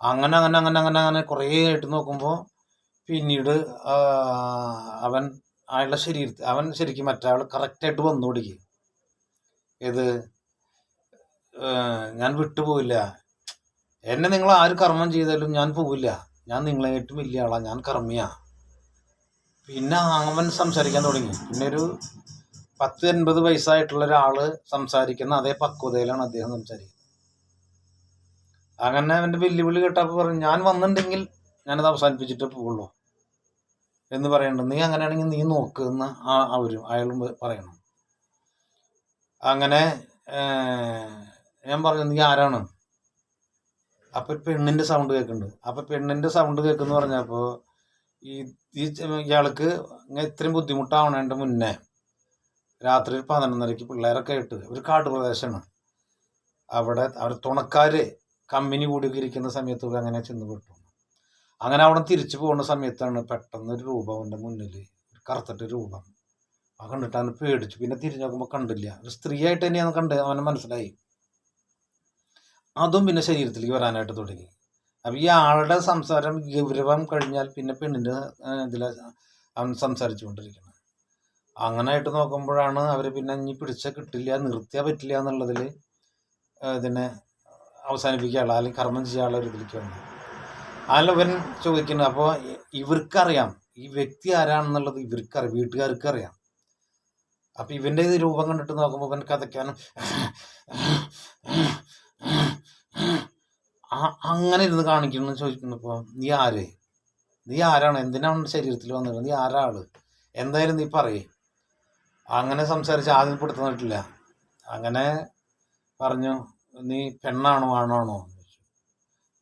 അങ്ങനെ അങ്ങനെ അങ്ങനെ അങ്ങനെ അങ്ങനെ കുറേ ആയിട്ട് നോക്കുമ്പോൾ പിന്നീട് അവൻ അയാളുടെ ശരീരത്തിൽ അവൻ ശരിക്കും മറ്റാൾ കറക്റ്റായിട്ട് വന്നു പിടിക്കും ഇത് ഞാൻ വിട്ടുപോയില്ല എന്നെ നിങ്ങൾ ആര് കർമ്മം ചെയ്താലും ഞാൻ പോവില്ല. ഞാൻ നിങ്ങളായിട്ടും വലിയ ആളാ. ഞാൻ കർമ്മിയാ. പിന്നെ അവൻ സംസാരിക്കാൻ തുടങ്ങി. പിന്നെ ഒരു പത്ത് എൺപത് വയസ്സായിട്ടുള്ള ഒരാൾ സംസാരിക്കുന്ന അതേ പക്വതയിലാണ് അദ്ദേഹം സംസാരിക്കുന്നത്. അങ്ങനെ അവന്റെ വെല്ലുവിളി കേട്ടപ്പോൾ പറഞ്ഞു ഞാൻ വന്നിട്ടുണ്ടെങ്കിൽ ഞാനത് അവസാനിപ്പിച്ചിട്ടേ പോവുള്ളൂ. എന്ന് പറയണ്ട. നീ അങ്ങനെയാണെങ്കിൽ നീ നോക്ക് എന്ന് അവരും അയാളും പറയണം. അങ്ങനെ ഞാൻ പറഞ്ഞു നീ ആരാണ്? അപ്പൊ പെണ്ണിന്റെ സൗണ്ട് കേൾക്കുന്നുണ്ട്. അപ്പൊ പെണ്ണിന്റെ സൗണ്ട് കേൾക്കുന്ന പറഞ്ഞപ്പോ ഈ ഈ ഇയാൾക്ക് ഇത്രയും ബുദ്ധിമുട്ടാവണേന്റെ മുന്നേ. രാത്രി ഒരു പതിനൊന്നരക്ക് പിള്ളേരൊക്കെ ആയിട്ട് ഒരു കാട്ടുപ്രദേശമാണ്. അവിടെ അവർ തുണക്കാര് കമ്പനി കൂടിയൊക്കെ ഇരിക്കുന്ന സമയത്തൊക്കെ അങ്ങനെ ചെന്ന് പെട്ടു. അങ്ങനെ അവിടെ തിരിച്ചു പോകുന്ന സമയത്താണ് പെട്ടെന്ന് ഒരു രൂപം അവന്റെ മുന്നിൽ കറുത്തിട്ട് രൂപം. ആ കണ്ടിട്ട് അവന് പേടിച്ചു. പിന്നെ തിരിഞ്ഞു നോക്കുമ്പോൾ കണ്ടില്ല. ഒരു സ്ത്രീയായിട്ട് തന്നെയാണ് കണ്ട് അവന് മനസ്സിലായി. അതും പിന്നെ ശരീരത്തിലേക്ക് വരാനായിട്ട് തുടങ്ങി. അപ്പം ഈ ആളുടെ സംസാരം ഗൗരവം കഴിഞ്ഞാൽ പിന്നെ പെണ്ണിന്റെ ഇതിൽ അവൻ സംസാരിച്ചുകൊണ്ടിരിക്കുന്നത് അങ്ങനെ ആയിട്ട് നോക്കുമ്പോഴാണ് അവർ പിന്നെ ഇനി പിടിച്ച കിട്ടില്ല നിർത്തിയാൽ പറ്റില്ല എന്നുള്ളതിൽ ഇതിനെ അവസാനിപ്പിക്കാനുള്ള അല്ലെങ്കിൽ കർമ്മം ചെയ്യാനുള്ള ഒരു ഇതിലേക്ക് വന്നു. ഇവൻ ചോദിക്കുന്നത് അപ്പോൾ ഇവർക്കറിയാം ഈ വ്യക്തി ആരാണെന്നുള്ളത് ഇവർക്കറിയാം വീട്ടുകാർക്ക് അറിയാം അപ്പം ഇവന്റെ രൂപം കണ്ടിട്ട് നോക്കുമ്പോൾ ഇവൻ കഥയ്ക്കാനും അങ്ങനെ ഇരുന്ന് കാണിക്കുന്നു ചോദിക്കുന്നപ്പോ നീ ആര്? നീ ആരാണ്? എന്തിനാണ് ശരീരത്തിൽ വന്നത് നീ ആരാൾ എന്തായാലും നീ പറയേ. അങ്ങനെ സംസാരിച്ച് ആദ്യം പെടുത്തുന്നിട്ടില്ല അങ്ങനെ പറഞ്ഞു നീ പെണ്ണാണോ ആണാണോ?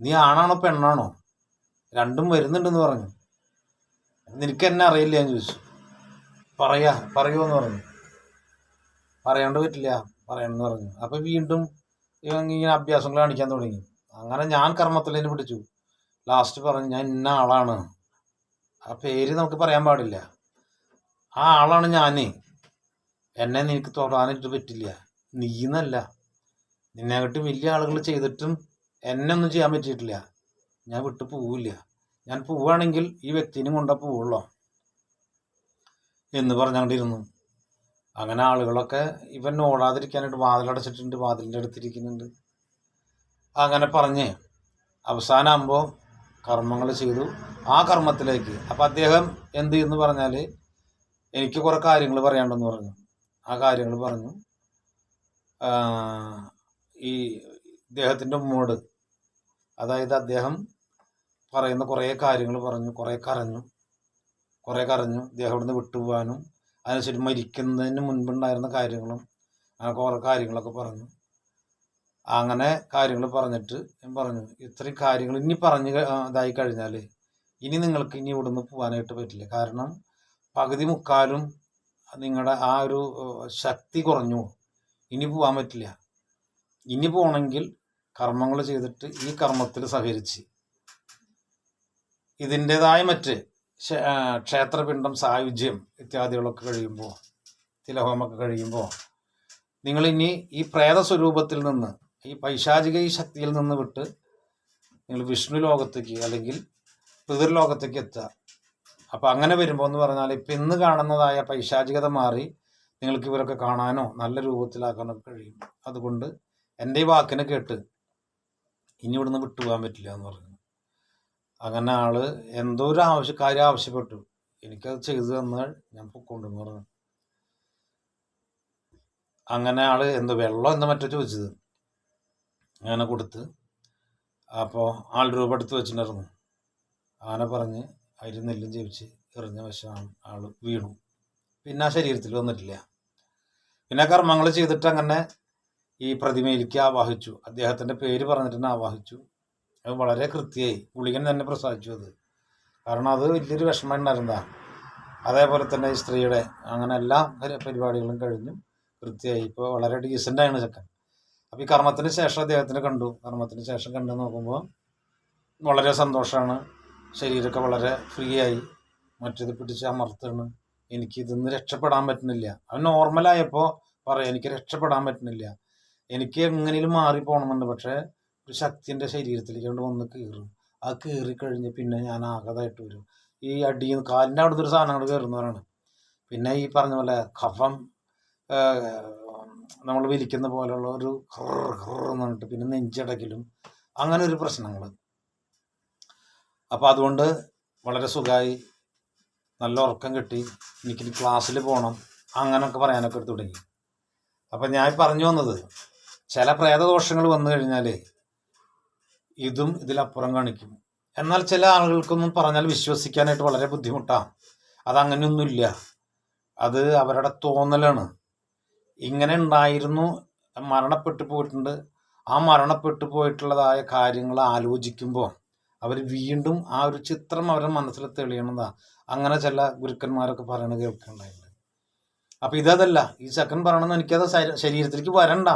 നീ ആണാണോ പെണ്ണാണോ? രണ്ടും വരുന്നുണ്ടെന്ന് പറഞ്ഞു. നിനക്ക് എന്നെ അറിയില്ല? ഞാൻ ചോദിച്ചു. പറയാ പറയുമോന്ന് പറഞ്ഞു. പറയാണ്ട് പറ്റില്ല പറയണമെന്ന് പറഞ്ഞു. അപ്പൊ വീണ്ടും ഇവൻ ഇങ്ങനെ അഭ്യാസങ്ങൾ കാണിക്കാൻ തുടങ്ങി. അങ്ങനെ ഞാൻ കർമ്മത്തിൽ നിന്ന് പിടിച്ചു. ലാസ്റ്റ് പറഞ്ഞു ഞാൻ ഇന്ന ആളാണ്. ആ പേര് നമുക്ക് പറയാൻ പാടില്ല. ആ ആളാണ് ഞാൻ എന്നെ നിനക്ക് തൊടാനായിട്ട് പറ്റില്ല. നീന്നല്ല. നിന്നെക്കാട്ടി വലിയ ആളുകൾ ചെയ്തിട്ടും എന്നെ ഒന്നും ചെയ്യാൻ പറ്റിയിട്ടില്ല. ഞാൻ വിട്ടു പോവില്ല. ഞാൻ പോവുകയാണെങ്കിൽ ഈ വ്യക്തിനും കൊണ്ട പോവുള്ളോ? എന്ന് പറഞ്ഞുകൊണ്ടിരുന്നു. അങ്ങനെ ആളുകളൊക്കെ ഇവൻ ഓടാതിരിക്കാനായിട്ട് വാതിലടച്ചിട്ടുണ്ട്. വാതിലിന്റെ അടുത്തിരിക്കുന്നുണ്ട് അങ്ങനെ പറഞ്ഞ് അവസാനമാകുമ്പോൾ കർമ്മങ്ങൾ ചെയ്തു. ആ കർമ്മത്തിലേക്ക് അപ്പം അദ്ദേഹം എന്ത് എന്ന് പറഞ്ഞാൽ എനിക്ക് കുറേ കാര്യങ്ങൾ പറയാനുണ്ടെന്ന് പറഞ്ഞു. ആ കാര്യങ്ങൾ പറഞ്ഞു. ഈ ഇദ്ദേഹത്തിന്റെ ഉമ്മോട് അതായത് അദ്ദേഹം പറയുന്ന കുറേ കാര്യങ്ങൾ പറഞ്ഞു കുറേ കരഞ്ഞു. കുറേ കരഞ്ഞു. ഇദ്ദേഹം ഇവിടുന്ന് വിട്ടുപോകാനും അതിനുശേഷം മരിക്കുന്നതിന് മുൻപുണ്ടായിരുന്ന കാര്യങ്ങളും അങ്ങനെ കുറേ കാര്യങ്ങളൊക്കെ പറഞ്ഞു. അങ്ങനെ കാര്യങ്ങൾ പറഞ്ഞിട്ട് ഞാൻ പറഞ്ഞു ഇത്രയും കാര്യങ്ങൾ ഇനി പറഞ്ഞ് ഇതായി കഴിഞ്ഞാൽ ഇനി നിങ്ങൾക്ക് ഇനി ഇവിടുന്ന് പോകാനായിട്ട് പറ്റില്ല. കാരണം പകുതി മുക്കാലും നിങ്ങളുടെ ആ ഒരു ശക്തി കുറഞ്ഞു. ഇനി പോകാൻ പറ്റില്ല. ഇനി പോകണമെങ്കിൽ കർമ്മങ്ങൾ ചെയ്തിട്ട് ഈ കർമ്മത്തിൽ സഹകരിച്ച്. ഇതിന്റെതായ മറ്റ് ക്ഷേത്രപിണ്ഡം സായുജ്യം ഇത്യാദികളൊക്കെ കഴിയുമ്പോൾ തിലഹോമൊക്കെ കഴിയുമ്പോൾ നിങ്ങൾ ഇനി ഈ പ്രേത സ്വരൂപത്തിൽ നിന്ന് ഈ പൈശാചിക ഈ ശക്തിയിൽ നിന്ന് വിട്ട് നിങ്ങൾ വിഷ്ണു ലോകത്തേക്ക് അല്ലെങ്കിൽ പിതൃലോകത്തേക്ക് എത്തുക. അപ്പം അങ്ങനെ വരുമ്പോൾ എന്ന് പറഞ്ഞാൽ ഇപ്പം ഇന്ന് കാണുന്നതായ പൈശാചികത മാറി നിങ്ങൾക്ക് ഇവരൊക്കെ കാണാനോ നല്ല രൂപത്തിലാക്കാനോ കഴിയും. അതുകൊണ്ട് എന്റെ ഈ വാക്കിനെ കേട്ട് ഇനി ഇവിടുന്ന് വിട്ടുപോകാൻ പറ്റില്ല എന്ന് പറഞ്ഞു. അങ്ങനെ ആൾ എന്തോ ഒരു ആവശ്യ കാര്യം ആവശ്യപ്പെട്ടു. എനിക്കത് ചെയ്തു തന്നാൽ ഞാൻ പൊക്കോണ്ടെന്ന് പറഞ്ഞു. അങ്ങനെ ആൾ എന്തോ വെള്ളം എന്തോ മറ്റോ ചോദിച്ചത്? അങ്ങനെ കൊടുത്ത് അപ്പോൾ ആൾ രൂപ എടുത്ത് വെച്ചിട്ടുണ്ടായിരുന്നു. ആന പറഞ്ഞ് അതിൽ നെല്ലും ജപിച്ച് എറിഞ്ഞ വശമാണ് ആൾ വീണു. പിന്നെ ആ ശരീരത്തിൽ വന്നിട്ടില്ല. പിന്നെ കർമ്മങ്ങൾ ചെയ്തിട്ട് അങ്ങനെ ഈ പ്രതിമയിലേക്ക് ആവാഹിച്ചു. അദ്ദേഹത്തിന്റെ പേര് പറഞ്ഞിട്ട് തന്നെ ആവാഹിച്ചു. അത് വളരെ കൃത്യമായി ഗുളികൻ തന്നെ പ്രസാദിച്ചു അത്. കാരണം അത് വലിയൊരു വിഷമം ഉണ്ടായിരുന്നതാണ് അതേപോലെ തന്നെ ഈ സ്ത്രീയുടെ അങ്ങനെ എല്ലാ പരി- പരിപാടികളും കഴിഞ്ഞു കൃത്യമായി ഇപ്പോൾ വളരെ ഡീസന്റാണ് ചെക്കൻ. അപ്പോൾ ഈ കർമ്മത്തിന് ശേഷം അദ്ദേഹത്തിന് കണ്ടു. കർമ്മത്തിന് ശേഷം കണ്ടു നോക്കുമ്പോൾ വളരെ സന്തോഷമാണ് ശരീരമൊക്കെ വളരെ ഫ്രീ ആയി. മറ്റേത് പിടിച്ച് അമർത്താണ്. എനിക്ക് ഇതിന്ന് രക്ഷപ്പെടാൻ പറ്റുന്നില്ല. അവൻ നോർമലായപ്പോൾ പറയാം എനിക്ക് രക്ഷപ്പെടാൻ പറ്റുന്നില്ല. എനിക്ക് എങ്ങനെയും മാറിപ്പോകണമെന്നുണ്ട് പക്ഷേ ഒരു ശക്തിന്റെ ശരീരത്തിലേക്ക് കൊണ്ട് വന്ന് കീറും. ആ കീറി കഴിഞ്ഞ് പിന്നെ ഞാൻ ആകതായിട്ട് വരും. ഈ അടിയിൽ കാലിന്റെ അവിടുത്തെ ഒരു സാധനം കൊണ്ട് കയറുന്നവരാണ് പിന്നെ ഈ പറഞ്ഞ പോലെ കഫം നമ്മൾ വിരിക്കുന്ന പോലെയുള്ള ഒരു ഹർ എന്ന് പറഞ്ഞിട്ട് പിന്നെ നെഞ്ചടക്കലും അങ്ങനെ ഒരു പ്രശ്നങ്ങൾ. അപ്പോൾ അതുകൊണ്ട് വളരെ സുഖമായി നല്ല ഉറക്കം കിട്ടി. എനിക്ക് ക്ലാസ്സിൽ പോകണം അങ്ങനെയൊക്കെ പറയാനൊക്കെ എടുത്ത് തുടങ്ങി. അപ്പം ഞാൻ പറഞ്ഞു വന്നത് ചില പ്രേതദോഷങ്ങൾ വന്നു കഴിഞ്ഞാൽ ഇതും ഇതിലപ്പുറം കാണിക്കും. എന്നാൽ ചില ആളുകൾക്കൊന്നും പറഞ്ഞാൽ വിശ്വസിക്കാനായിട്ട് വളരെ ബുദ്ധിമുട്ടാണ്. അതങ്ങനെയൊന്നുമില്ല. അത് അവരുടെ തോന്നലാണ്. ഇങ്ങനെ ഉണ്ടായിരുന്നു. മരണപ്പെട്ടു പോയിട്ടുണ്ട്. ആ മരണപ്പെട്ടു പോയിട്ടുള്ളതായ കാര്യങ്ങൾ ആലോചിക്കുമ്പോൾ അവർ വീണ്ടും ആ ഒരു ചിത്രം അവരുടെ മനസ്സിൽ തെളിയണതാ. അങ്ങനെ ചില ഗുരുക്കന്മാരൊക്കെ പറയണത് കേൾക്കുന്നുണ്ടായിരുന്നു അപ്പം ഇതല്ല. ഈ ചക്കൻ പറയണമെന്ന് എനിക്കത് ശരീ- ശരീരത്തിലേക്ക് വരണ്ട.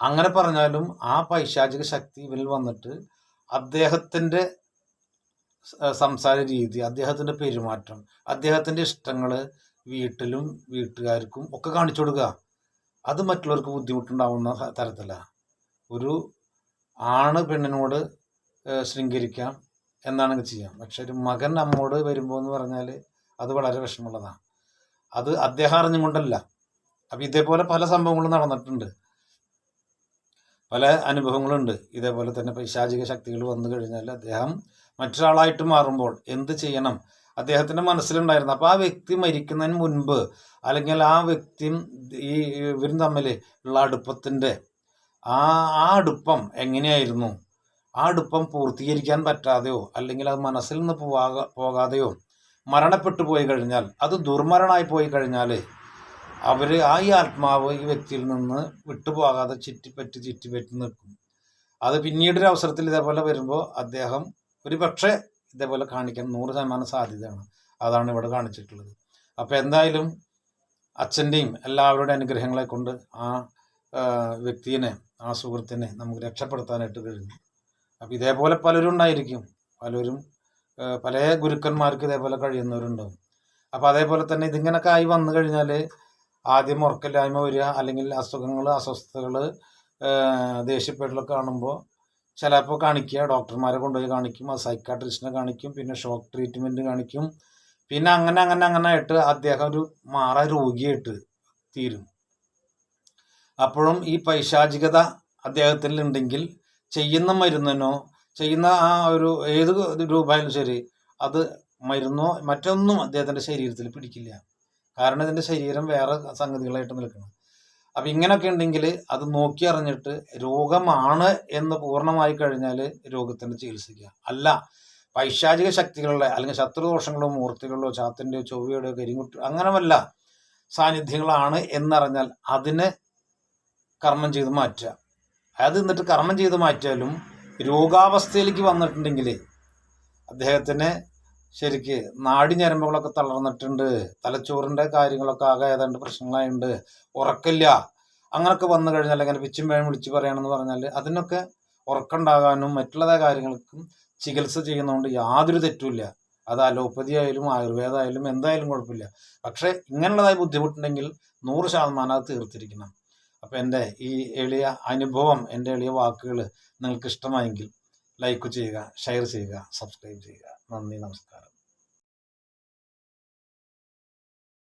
അങ്ങനെ പറഞ്ഞാലും ആ പൈശാചിക ശക്തി ഇവനിൽ വന്നിട്ട് അദ്ദേഹത്തിന്റെ സംസാര രീതി അദ്ദേഹത്തിന്റെ പെരുമാറ്റം അദ്ദേഹത്തിന്റെ ഇഷ്ടങ്ങൾ വീട്ടിലും വീട്ടുകാർക്കും ഒക്കെ കാണിച്ചു കൊടുക്കുക. അത് മറ്റുള്ളവർക്ക് ബുദ്ധിമുട്ടുണ്ടാവുന്ന തരത്തില. ഒരു ആണ് പെണ്ണിനോട് ശൃംഗരിക്കാം എന്നാണെങ്കിൽ ചെയ്യാം. പക്ഷെ ഒരു മകൻ നമ്മോട് വരുമ്പോൾ എന്ന് പറഞ്ഞാൽ അത് വളരെ വിഷമമുള്ളതാണ് അത് അദ്ദേഹം അറിഞ്ഞുകൊണ്ടല്ല. അപ്പം ഇതേപോലെ പല സംഭവങ്ങളും നടന്നിട്ടുണ്ട്. പല അനുഭവങ്ങളുണ്ട്. ഇതേപോലെ തന്നെ പൈശാചിക ശക്തികൾ വന്നു കഴിഞ്ഞാൽ അദ്ദേഹം മറ്റൊരാളായിട്ട് മാറുമ്പോൾ എന്ത് ചെയ്യണം? അദ്ദേഹത്തിന്റെ മനസ്സിലുണ്ടായിരുന്നു. അപ്പോൾ ആ വ്യക്തി മരിക്കുന്നതിന് മുൻപ് അല്ലെങ്കിൽ ആ വ്യക്തിയും ഈ ഇവരും തമ്മിൽ ഉള്ള അടുപ്പത്തിന്റെ ആ ആ അടുപ്പം എങ്ങനെയായിരുന്നു? ആ അടുപ്പം പൂർത്തീകരിക്കാൻ പറ്റാതെയോ അല്ലെങ്കിൽ അത് മനസ്സിൽ നിന്ന് പോകാ പോകാതെയോ മരണപ്പെട്ടു പോയി കഴിഞ്ഞാൽ അത് ദുർമരണമായി പോയി കഴിഞ്ഞാൽ അവർ ആ ഈ ആത്മാവ് ഈ വ്യക്തിയിൽ നിന്ന് വിട്ടുപോകാതെ ചുറ്റിപ്പറ്റി ചുറ്റിപ്പറ്റി നിൽക്കും. അത് പിന്നീടൊരു അവസരത്തിൽ ഇതേപോലെ വരുമ്പോൾ അദ്ദേഹം ഒരു പക്ഷേ ഇതേപോലെ കാണിക്കാൻ നൂറ് ശതമാനം സാധ്യതയാണ്. അതാണ് ഇവിടെ കാണിച്ചിട്ടുള്ളത്. അപ്പോൾ എന്തായാലും അച്ഛന്റെയും എല്ലാവരുടെയും അനുഗ്രഹങ്ങളെ കൊണ്ട് ആ വ്യക്തിയെ ആ സുഹൃത്തിനെ നമുക്ക് രക്ഷപ്പെടുത്താനായിട്ട് കഴിഞ്ഞു. അപ്പോൾ ഇതേപോലെ പലരും ഉണ്ടായിരിക്കും. പലരും പല ഗുരുക്കന്മാർക്ക് ഇതേപോലെ കഴിയുന്നവരുണ്ടാവും. അപ്പോൾ അതേപോലെ തന്നെ ഇതിങ്ങനൊക്കെ ആയി വന്നു കഴിഞ്ഞാൽ ആദ്യം ഉറക്കില്ലായ്മ വരിക അല്ലെങ്കിൽ അസുഖങ്ങൾ അസ്വസ്ഥതകൾ ദേഷ്യപ്പെടലൊക്കെ കാണുമ്പോൾ ചിലപ്പോൾ കാണിക്കുക. ഡോക്ടർമാരെ കൊണ്ടുപോയി കാണിക്കും. അത് സൈക്കാട്രിസ്റ്റിനെ കാണിക്കും. പിന്നെ ഷോക്ക് ട്രീറ്റ്മെന്റ് കാണിക്കും. പിന്നെ അങ്ങനെ അങ്ങനെ അങ്ങനെ ആയിട്ട് അദ്ദേഹം ഒരു മാറ രോഗിയായിട്ട് തീരും. അപ്പോഴും ഈ പൈശാചികത അദ്ദേഹത്തിൽ ഉണ്ടെങ്കിൽ ചെയ്യുന്ന മരുന്നിനോ ചെയ്യുന്ന ആ ഒരു ഏത് രൂപമായാലും ശരി അത് മരുന്നോ മറ്റൊന്നും അദ്ദേഹത്തിന്റെ ശരീരത്തിൽ പിടിക്കില്ല. കാരണം ഇതിന്റെ ശരീരം വേറെ സംഗതികളായിട്ട് നിൽക്കണം. അപ്പം ഇങ്ങനെയൊക്കെ ഉണ്ടെങ്കിൽ അത് നോക്കി അറിഞ്ഞിട്ട് രോഗമാണ് എന്ന് പൂർണമായി കഴിഞ്ഞാൽ രോഗത്തിന്റെ ചികിത്സിക്കുക. അല്ല പൈശാചിക ശക്തികളുടെ അല്ലെങ്കിൽ ശത്രുദോഷങ്ങളോ മൂർത്തികളോ ചാത്തിന്റെയോ ചൊവ്വയുടെയോ കരിങ്കുട്ടി അങ്ങനെ വല്ല സാന്നിധ്യങ്ങളാണ് എന്നറിഞ്ഞാൽ അതിന് കർമ്മം ചെയ്ത് മാറ്റുക. അത് എന്നിട്ട് കർമ്മം ചെയ്ത് മാറ്റിയാലും രോഗാവസ്ഥയിലേക്ക് വന്നിട്ടുണ്ടെങ്കിൽ അദ്ദേഹത്തിന് ശരിക്ക് നാടി ഞരമ്പുകളൊക്കെ തളർന്നിട്ടുണ്ട്. തലച്ചോറിന്റെ കാര്യങ്ങളൊക്കെ ആകെ ഏതാണ്ട് പ്രശ്നങ്ങളായുണ്ട്. ഉറക്കില്ല. അങ്ങനൊക്കെ വന്നു കഴിഞ്ഞാൽ അങ്ങനെ പിച്ചും വേണം വിളിച്ച് പറയണമെന്ന് പറഞ്ഞാൽ അതിനൊക്കെ ഉറക്കമുണ്ടാകാനും മറ്റുള്ള കാര്യങ്ങൾക്കും ചികിത്സ ചെയ്യുന്നതുകൊണ്ട് യാതൊരു തെറ്റുമില്ല. അത് അലോപ്പതി ആയാലും ആയുർവേദം ആയാലും എന്തായാലും കുഴപ്പമില്ല. പക്ഷേ ഇങ്ങനെയുള്ളതായി ബുദ്ധിമുട്ടുണ്ടെങ്കിൽ നൂറ് ശതമാനം അത് തീർത്തിരിക്കണം. അപ്പോൾ എന്റെ ഈ എളിയ അനുഭവം എന്റെ എളിയ വാക്കുകൾ നിങ്ങൾക്ക് ഇഷ്ടമായെങ്കിൽ ലൈക്ക് ചെയ്യുക ഷെയർ ചെയ്യുക സബ്സ്ക്രൈബ് ചെയ്യുക. നന്ദി നമസ്കാരം.